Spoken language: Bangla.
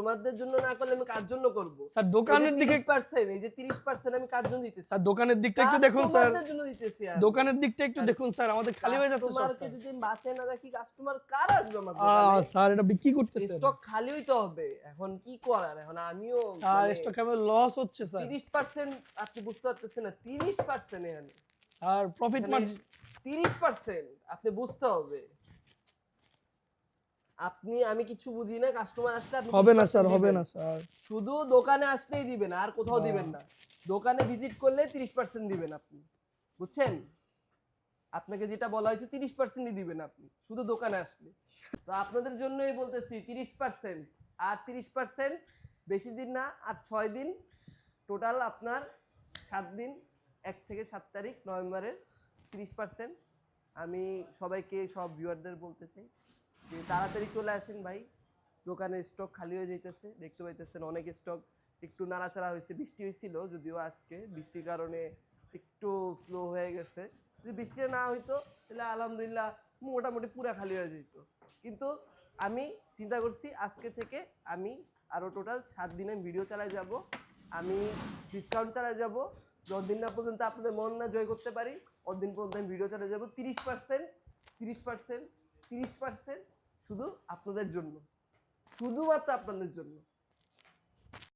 কাস্টমারদের জন্য না করলে আমি কার জন্য করব? স্যার দোকানের দিকে পার্সেন্ট এই যে তিরিশ পার্সেন্ট আমি কার জন্য দিতেছি? স্যার দোকানের দিকটা একটু দেখুন স্যার। কাস্টমারদের জন্য দিতেছি আমি। দোকানের দিকটা একটু দেখুন স্যার আমাদের খালি হয়ে যাচ্ছে সব কাস্টমারকে যদি বাঁচায় না রাখি কাস্টমার কার আসবে আমার দোকানে? স্যার এটা বিক্রি করতেছে স্টক খালি হইতে হবে। এখন কি করার? এখন আমিও স্যার স্টক আমার লস হচ্ছে স্যার। তিরিশ পার্সেন্ট আপনি বুঝতে পারতেছেন না তিরিশ পার্সেন্ট এখানে স্যার প্রফিট মার্জিন তিরিশ পার্সেন্ট আপনি বুঝতে হবে। আপনি আমি কিছু বুঝি না কাস্টমার আসলে হবে না স্যার হবে না স্যার। শুধু দোকানে আসলেই দিবেন আর কোথাও দিবেন না। দোকানে ভিজিট করলে তিরিশ পার্সেন্ট দিবেন আপনি। বুঝছেন? আপনাকে যেটা বলা হয়েছে তিরিশ পার্সেন্টই দিবেন আপনি শুধু দোকানে আসলে। তো আপনাদের জন্যই বলতেছি তিরিশ পার্সেন্ট আর তিরিশ পার্সেন্ট বেশি দিন না আর ছয় দিন টোটাল আপনার সাত দিন এক থেকে সাত তারিখ নভেম্বরের তিরিশ পার্সেন্ট আমি সবাইকে সব ভিউয়ারদের বলতে চাই যে তাড়াতাড়ি চলে আসেন ভাই। দোকানের স্টক খালি হয়ে যাইতেছে, দেখতে পাইতেছেন অনেক স্টক একটু নাড়াচাড়া হয়েছে, বৃষ্টি হয়েছিল যদিও আজকে। বৃষ্টির কারণে একটু স্লো হয়ে গেছে। যদি বৃষ্টিটা না হইতো, তাহলে আলহামদুলিল্লাহ মোটামুটি পুরা খালি হয়ে যেত। কিন্তু আমি চিন্তা করছি আজকে থেকে আমি আরও টোটাল সাত দিনে ভিডিও চালাই যাব। আমি ডিসকাউন্ট চালাই যাব। যতদিন না পর্যন্ত আপনাদের মন না জয় করতে পারি, অতদিন পর্যন্ত আমি ভিডিও চালিয়ে যাব। তিরিশ পার্সেন্ট তিরিশ পার্সেন্ট তিরিশ পার্সেন্ট শুধু আপনাদের জন্য। শুধুমাত্র আপনাদের জন্য।